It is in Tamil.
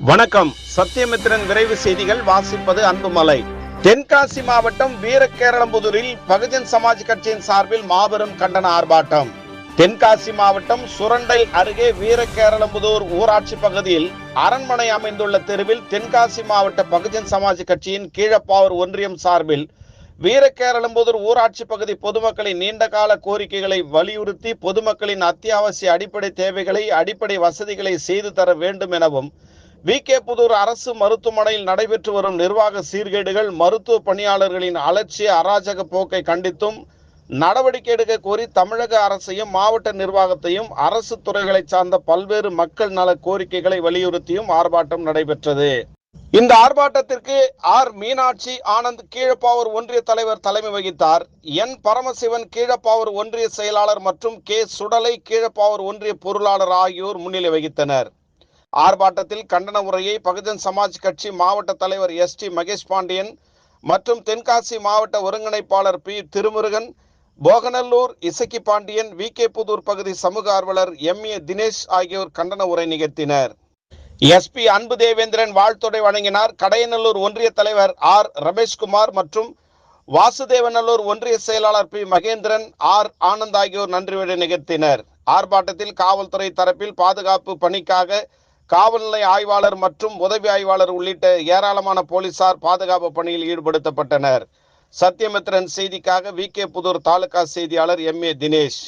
வணக்கம். சத்தியமித்திரன் விரைவு செய்திகள் வாசிப்பது அன்புமலை. தென்காசி மாவட்டம் வீரகேரளம்புதூரில் பகுஜன் சமாஜ் கட்சியின் சார்பில் மாபெரும் கண்டன ஆர்ப்பாட்டம். தென்காசி மாவட்டம் சுரண்டை அருகே வீரகேரளம்புதூர் ஊராட்சி பகுதியில் அரண்மனை அமைந்துள்ள தெருவில் தென்காசி மாவட்ட பகுஜன் சமாஜ் கட்சியின் கீழப்பாவூர் ஒன்றியம் சார்பில் வீரகேரளம்புதூர் ஊராட்சி பகுதி பொதுமக்களின் நீண்டகால கோரிக்கைகளை வலியுறுத்தி பொதுமக்களின் அத்தியாவசிய அடிப்படை தேவைகளை அடிப்படை வசதிகளை செய்து தர வேண்டும் எனவும் வி. கே. புதூர் அரசு மருத்துவமனையில் நடைபெற்று வரும் நிர்வாக சீர்கேடுகள் மருத்துவ பணியாளர்களின் அலட்சிய அராஜக போக்கை கண்டித்தும் நடவடிக்கை எடுக்க கோரி தமிழக அரசையும் மாவட்ட நிர்வாகத்தையும் அரசு துறைகளை சார்ந்த பல்வேறு மக்கள் நல கோரிக்கைகளை வலியுறுத்தியும் ஆர்ப்பாட்டம் நடைபெற்றது. இந்த ஆர்ப்பாட்டத்திற்கு ஆர். மீனாட்சி ஆனந்த் கீழப்பாவூர் ஒன்றிய தலைவர் தலைமை வகித்தார். என். பரமசிவன் கீழப்பாவூர் ஒன்றிய செயலாளர் மற்றும் கே. சுடலை கீழப்பாவூர் ஒன்றிய பொருளாளர் ஆகியோர் முன்னிலை வகித்தனர். ஆர்ப்பாட்டத்தில் கண்டன உரையை பகுஜன் சமாஜ் கட்சி மாவட்ட தலைவர் எஸ் டி மகேஷ் பாண்டியன் மற்றும் தென்காசி மாவட்ட ஒருங்கிணைப்பாளர் P Thirumurugan Boganallur Isakki Pandian V K Puthur பகுதி சமூக ஆர்வலர் எம் ஏ தினேஷ் ஆகியோர் கண்டன உரை நிகழ்த்தினர். எஸ்பி அன்பு தேவேந்திரன் வாழ்த்துறை வழங்கினார். கடையநல்லூர் ஒன்றிய தலைவர் ஆர் ரமேஷ்குமார் மற்றும் வாசுதேவநல்லூர் ஒன்றிய செயலாளர் பி மகேந்திரன் ஆர் ஆனந்த் ஆகியோர் நன்றி விழா நிகழ்த்தினர். ஆர்ப்பாட்டத்தில் காவல்துறை தரப்பில் பாதுகாப்பு பணிக்காக காவல் நிலைய ஆய்வாளர் மற்றும் உதவி ஆய்வாளர் உள்ளிட்ட ஏராளமான போலீசார் பாதுகாப்பு பணியில் ஈடுபடுத்தப்பட்டனர். சத்யமித்ரன் செய்திக்காக வி கே புதூர் தாலுகா செய்தியாளர் எம் ஏ தினேஷ்.